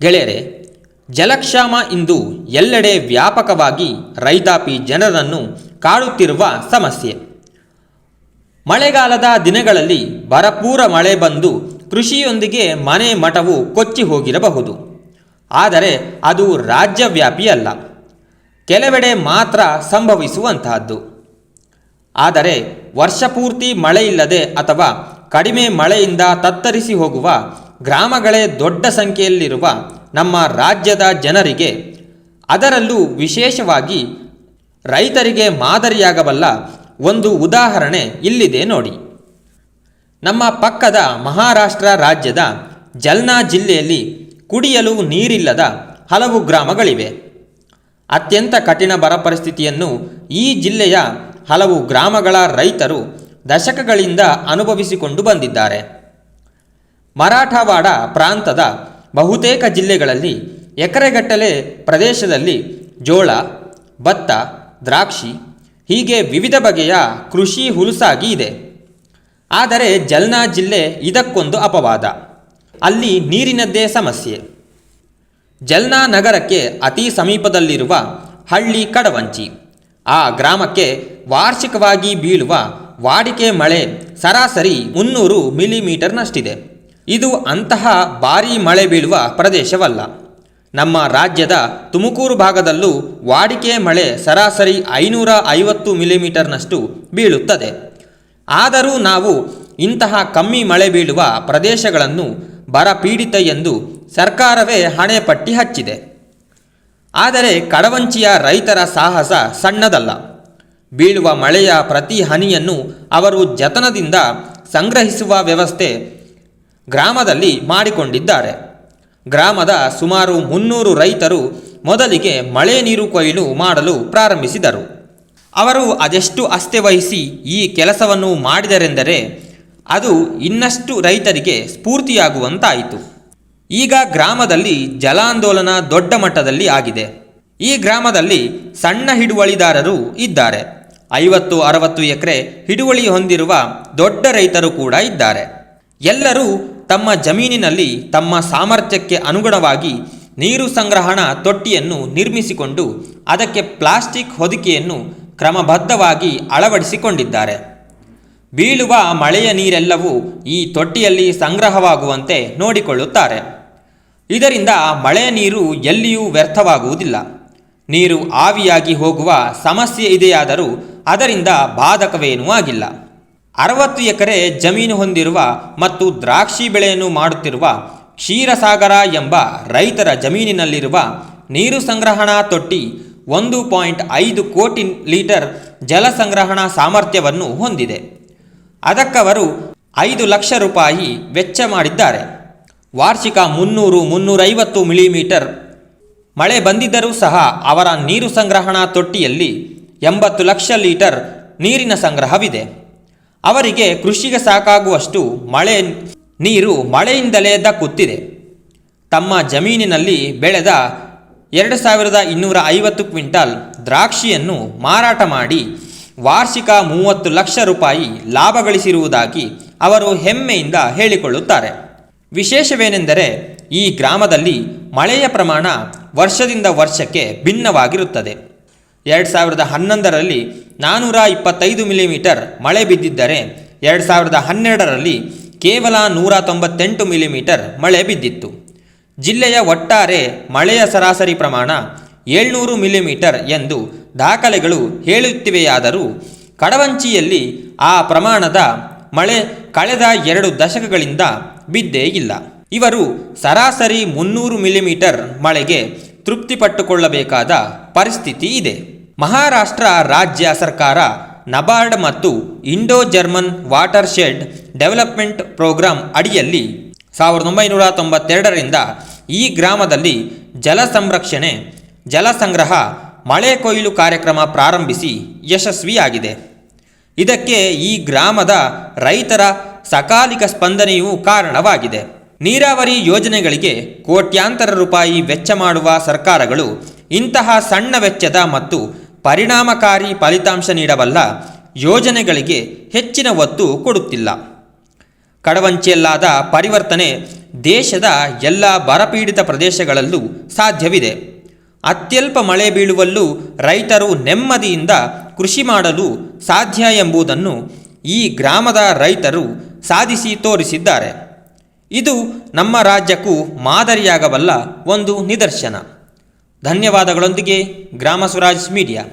ಗೆಳೆಯರೆ, ಜಲಕ್ಷಾಮ ಇಂದು ಎಲ್ಲೆಡೆ ವ್ಯಾಪಕವಾಗಿ ರೈತಾಪಿ ಜನರನ್ನು ಕಾಡುತ್ತಿರುವ ಸಮಸ್ಯೆ. ಮಳೆಗಾಲದ ದಿನಗಳಲ್ಲಿ ಭರಪೂರ ಮಳೆ ಬಂದು ಕೃಷಿಯೊಂದಿಗೆ ಮನೆ ಮಠವು ಕೊಚ್ಚಿ ಹೋಗಿರಬಹುದು. ಆದರೆ ಅದು ರಾಜ್ಯವ್ಯಾಪಿ ಅಲ್ಲ. ಕೆಲವೆಡೆ ಮಾತ್ರ ಸಂಭವಿಸುವಂತಹದ್ದು. ಆದರೆ ವರ್ಷಪೂರ್ತಿ ಮಳೆಯಿಲ್ಲದೆ ಅಥವಾ ಕಡಿಮೆ ಮಳೆಯಿಂದ ತತ್ತರಿಸಿ ಹೋಗುವ ಗ್ರಾಮಗಳೇ ದೊಡ್ಡ ಸಂಖ್ಯೆಯಲ್ಲಿರುವ ನಮ್ಮ ರಾಜ್ಯದ ಜನರಿಗೆ ಅದರಲ್ಲೂ ವಿಶೇಷವಾಗಿ ರೈತರಿಗೆ ಮಾದರಿಯಾಗಬಲ್ಲ ಒಂದು ಉದಾಹರಣೆ ಇಲ್ಲಿದೆ ನೋಡಿ. ನಮ್ಮ ಪಕ್ಕದ ಮಹಾರಾಷ್ಟ್ರ ರಾಜ್ಯದ ಜಲ್ನಾ ಜಿಲ್ಲೆಯಲ್ಲಿ ಕುಡಿಯಲು ನೀರಿಲ್ಲದ ಹಲವು ಗ್ರಾಮಗಳಿವೆ. ಅತ್ಯಂತ ಕಠಿಣ ಬರ ಪರಿಸ್ಥಿತಿಯನ್ನು ಈ ಜಿಲ್ಲೆಯ ಹಲವು ಗ್ರಾಮಗಳ ರೈತರು ದಶಕಗಳಿಂದ ಅನುಭವಿಸಿಕೊಂಡು ಬಂದಿದ್ದಾರೆ. ಮರಾಠವಾಡ ಪ್ರಾಂತದ ಬಹುತೇಕ ಜಿಲ್ಲೆಗಳಲ್ಲಿ ಎಕರೆಗಟ್ಟಲೆ ಪ್ರದೇಶದಲ್ಲಿ ಜೋಳ, ಭತ್ತ, ದ್ರಾಕ್ಷಿ ಹೀಗೆ ವಿವಿಧ ಬಗೆಯ ಕೃಷಿ ಹುಲುಸಾಗಿ ಇದೆ. ಆದರೆ ಜಲ್ನಾ ಜಿಲ್ಲೆ ಇದಕ್ಕೊಂದು ಅಪವಾದ. ಅಲ್ಲಿ ನೀರಿನದ್ದೇ ಸಮಸ್ಯೆ. ಜಲ್ನಾ ನಗರಕ್ಕೆ ಅತಿ ಸಮೀಪದಲ್ಲಿರುವ ಹಳ್ಳಿ ಕಡವಂಚಿ. ಆ ಗ್ರಾಮಕ್ಕೆ ವಾರ್ಷಿಕವಾಗಿ ಬೀಳುವ ವಾಡಿಕೆ ಮಳೆ ಸರಾಸರಿ ಮುನ್ನೂರು ಮಿಲಿಮೀಟರ್ನಷ್ಟಿದೆ. ಇದು ಅಂತಹ ಭಾರೀ ಮಳೆ ಬೀಳುವ ಪ್ರದೇಶವಲ್ಲ. ನಮ್ಮ ರಾಜ್ಯದ ತುಮಕೂರು ಭಾಗದಲ್ಲೂ ವಾಡಿಕೆ ಮಳೆ ಸರಾಸರಿ ಐನೂರ ಐವತ್ತು ಮಿಲಿಮೀಟರ್ನಷ್ಟು ಬೀಳುತ್ತದೆ. ಆದರೂ ನಾವು ಇಂತಹ ಕಮ್ಮಿ ಮಳೆ ಬೀಳುವ ಪ್ರದೇಶಗಳನ್ನು ಬರಪೀಡಿತ ಎಂದು ಸರ್ಕಾರವೇ ಹಣೆಪಟ್ಟಿ ಹಚ್ಚಿದೆ. ಆದರೆ ಕಡವಂಚಿಯ ರೈತರ ಸಾಹಸ ಸಣ್ಣದಲ್ಲ. ಬೀಳುವ ಮಳೆಯ ಪ್ರತಿ ಹನಿಯನ್ನು ಅವರು ಜತನದಿಂದ ಸಂಗ್ರಹಿಸುವ ವ್ಯವಸ್ಥೆ ಗ್ರಾಮದಲ್ಲಿ ಮಾಡಿಕೊಂಡಿದ್ದಾರೆ. ಗ್ರಾಮದ ಸುಮಾರು ಮುನ್ನೂರು ರೈತರು ಮೊದಲಿಗೆ ಮಳೆ ನೀರು ಕೊಯ್ಲು ಮಾಡಲು ಪ್ರಾರಂಭಿಸಿದರು. ಅವರು ಅದೆಷ್ಟು ಅಸ್ತೆ ವಹಿಸಿ ಈ ಕೆಲಸವನ್ನು ಮಾಡಿದರೆಂದರೆ, ಅದು ಇನ್ನಷ್ಟು ರೈತರಿಗೆ ಸ್ಫೂರ್ತಿಯಾಗುವಂತಾಯಿತು. ಈಗ ಗ್ರಾಮದಲ್ಲಿ ಜಲಾಂದೋಲನ ದೊಡ್ಡ ಮಟ್ಟದಲ್ಲಿ ಆಗಿದೆ. ಈ ಗ್ರಾಮದಲ್ಲಿ ಸಣ್ಣ ಹಿಡುವಳಿದಾರರು ಇದ್ದಾರೆ. ಐವತ್ತು ಅರವತ್ತು ಎಕರೆ ಹಿಡುವಳಿ ಹೊಂದಿರುವ ದೊಡ್ಡ ರೈತರು ಕೂಡ ಇದ್ದಾರೆ. ಎಲ್ಲರೂ ತಮ್ಮ ಜಮೀನಿನಲ್ಲಿ ತಮ್ಮ ಸಾಮರ್ಥ್ಯಕ್ಕೆ ಅನುಗುಣವಾಗಿ ನೀರು ಸಂಗ್ರಹಣಾ ತೊಟ್ಟಿಯನ್ನು ನಿರ್ಮಿಸಿಕೊಂಡು ಅದಕ್ಕೆ ಪ್ಲಾಸ್ಟಿಕ್ ಹೊದಿಕೆಯನ್ನು ಕ್ರಮಬದ್ಧವಾಗಿ ಅಳವಡಿಸಿಕೊಂಡಿದ್ದಾರೆ. ಬೀಳುವ ಮಳೆಯ ನೀರೆಲ್ಲವೂ ಈ ತೊಟ್ಟಿಯಲ್ಲಿ ಸಂಗ್ರಹವಾಗುವಂತೆ ನೋಡಿಕೊಳ್ಳುತ್ತಾರೆ. ಇದರಿಂದ ಮಳೆಯ ನೀರು ಎಲ್ಲಿಯೂ ವ್ಯರ್ಥವಾಗುವುದಿಲ್ಲ. ನೀರು ಆವಿಯಾಗಿ ಹೋಗುವ ಸಮಸ್ಯೆ ಇದೆಯಾದರೂ ಅದರಿಂದ ಬಾಧಕವೇನೂ ಆಗಿಲ್ಲ. ಅರವತ್ತು ಎಕರೆ ಜಮೀನು ಹೊಂದಿರುವ ಮತ್ತು ದ್ರಾಕ್ಷಿ ಬೆಳೆಯನ್ನು ಮಾಡುತ್ತಿರುವ ಕ್ಷೀರಸಾಗರ ಎಂಬ ರೈತರ ಜಮೀನಿನಲ್ಲಿರುವ ನೀರು ಸಂಗ್ರಹಣಾ ತೊಟ್ಟಿ ಒಂದು ಪಾಯಿಂಟ್ ಐದು ಕೋಟಿ ಲೀಟರ್ ಜಲ ಸಂಗ್ರಹಣಾ ಸಾಮರ್ಥ್ಯವನ್ನು ಹೊಂದಿದೆ. ಅದಕ್ಕವರು ಐದು ಲಕ್ಷ ರೂಪಾಯಿ ವೆಚ್ಚ ಮಾಡಿದ್ದಾರೆ. ವಾರ್ಷಿಕ ಮುನ್ನೂರು ಮುನ್ನೂರೈವತ್ತು ಮಿಲಿಮೀಟರ್ ಮಳೆ ಬಂದಿದ್ದರೂ ಸಹ ಅವರ ನೀರು ಸಂಗ್ರಹಣಾ ತೊಟ್ಟಿಯಲ್ಲಿ ಎಂಬತ್ತು ಲಕ್ಷ ಲೀಟರ್ ನೀರಿನ ಸಂಗ್ರಹವಿದೆ. ಅವರಿಗೆ ಕೃಷಿಗೆ ಸಾಕಾಗುವಷ್ಟು ಮಳೆ ನೀರು ಮಳೆಯಿಂದಲೇ ದಕ್ಕುತ್ತಿದೆ ತಮ್ಮ ಜಮೀನಿನಲ್ಲಿ ಬೆಳೆದ ಎರಡು ಸಾವಿರದ ಇನ್ನೂರ ಐವತ್ತು ಕ್ವಿಂಟಾಲ್ ದ್ರಾಕ್ಷಿಯನ್ನು ಮಾರಾಟ ಮಾಡಿ ವಾರ್ಷಿಕ ಮೂವತ್ತು ಲಕ್ಷ ರೂಪಾಯಿ ಲಾಭ ಗಳಿಸಿರುವುದಾಗಿ ಅವರು ಹೆಮ್ಮೆಯಿಂದ ಹೇಳಿಕೊಳ್ಳುತ್ತಾರೆ. ವಿಶೇಷವೇನೆಂದರೆ ಈ ಗ್ರಾಮದಲ್ಲಿ ಮಳೆಯ ಪ್ರಮಾಣ ವರ್ಷದಿಂದ ವರ್ಷಕ್ಕೆ ಭಿನ್ನವಾಗಿರುತ್ತದೆ. ಎರಡು ಸಾವಿರದ ಹನ್ನೊಂದರಲ್ಲಿ ನಾನ್ನೂರ ಇಪ್ಪತ್ತೈದು ಮಿಲಿಮೀಟರ್ ಮಳೆ ಬಿದ್ದಿದ್ದರೆ ಎರಡು ಸಾವಿರದ ಹನ್ನೆರಡರಲ್ಲಿ ಕೇವಲ ನೂರ ತೊಂಬತ್ತೆಂಟು ಮಿಲಿಮೀಟರ್ ಮಳೆ ಬಿದ್ದಿತ್ತು. ಜಿಲ್ಲೆಯ ಒಟ್ಟಾರೆ ಮಳೆಯ ಸರಾಸರಿ ಪ್ರಮಾಣ ಏಳ್ನೂರು ಮಿಲಿಮೀಟರ್ ಎಂದು ದಾಖಲೆಗಳು ಹೇಳುತ್ತಿವೆಯಾದರೂ ಕಡವಂಚಿಯಲ್ಲಿ ಆ ಪ್ರಮಾಣದ ಮಳೆ ಕಳೆದ ಎರಡು ದಶಕಗಳಿಂದ ಬಿದ್ದೇ ಇಲ್ಲ. ಇವರು ಸರಾಸರಿ ಮುನ್ನೂರು ಮಿಲಿಮೀಟರ್ ಮಳೆಗೆ ತೃಪ್ತಿಪಟ್ಟುಕೊಳ್ಳಬೇಕಾದ ಪರಿಸ್ಥಿತಿ ಇದೆ. ಮಹಾರಾಷ್ಟ್ರ ರಾಜ್ಯ ಸರ್ಕಾರ ನಬಾರ್ಡ್ ಮತ್ತು Indo German watershed development programme ಅಡಿಯಲ್ಲಿ ಸಾವಿರದ ಒಂಬೈನೂರ ತೊಂಬತ್ತೆರಡರಿಂದ ಈ ಗ್ರಾಮದಲ್ಲಿ ಜಲ ಸಂರಕ್ಷಣೆ, ಜಲ ಸಂಗ್ರಹ, ಮಳೆ ಕೊಯ್ಲು ಕಾರ್ಯಕ್ರಮ ಪ್ರಾರಂಭಿಸಿ ಯಶಸ್ವಿಯಾಗಿದೆ. ಇದಕ್ಕೆ ಈ ಗ್ರಾಮದ ರೈತರ ಸಕಾಲಿಕ ಸ್ಪಂದನೆಯೂ ಕಾರಣವಾಗಿದೆ. ನೀರಾವರಿ ಯೋಜನೆಗಳಿಗೆ ಕೋಟ್ಯಾಂತರ ರೂಪಾಯಿ ವೆಚ್ಚ ಮಾಡುವ ಸರ್ಕಾರಗಳು ಇಂತಹ ಸಣ್ಣ ವೆಚ್ಚದ ಮತ್ತು ಪರಿಣಾಮಕಾರಿ ಫಲಿತಾಂಶ ನೀಡಬಲ್ಲ ಯೋಜನೆಗಳಿಗೆ ಹೆಚ್ಚಿನ ಒತ್ತು ಕೊಡುತ್ತಿಲ್ಲ. ಕಡವಂಚಿಯಲ್ಲಾದ ಪರಿವರ್ತನೆ ದೇಶದ ಎಲ್ಲ ಬರಪೀಡಿತ ಪ್ರದೇಶಗಳಲ್ಲೂ ಸಾಧ್ಯವಿದೆ. ಅತ್ಯಲ್ಪ ಮಳೆ ಬೀಳುವಲ್ಲೂ ರೈತರು ನೆಮ್ಮದಿಯಿಂದ ಕೃಷಿ ಮಾಡಲು ಸಾಧ್ಯ ಎಂಬುದನ್ನು ಈ ಗ್ರಾಮದ ರೈತರು ಸಾಧಿಸಿ ತೋರಿಸಿದ್ದಾರೆ. ಇದು ನಮ್ಮ ರಾಜ್ಯಕ್ಕೂ ಮಾದರಿಯಾಗಬಲ್ಲ ಒಂದು ನಿದರ್ಶನ. ಧನ್ಯವಾದಗಳೊಂದಿಗೆ ಗ್ರಾಮ ಸ್ವರಾಜ್ ಮೀಡಿಯಾ.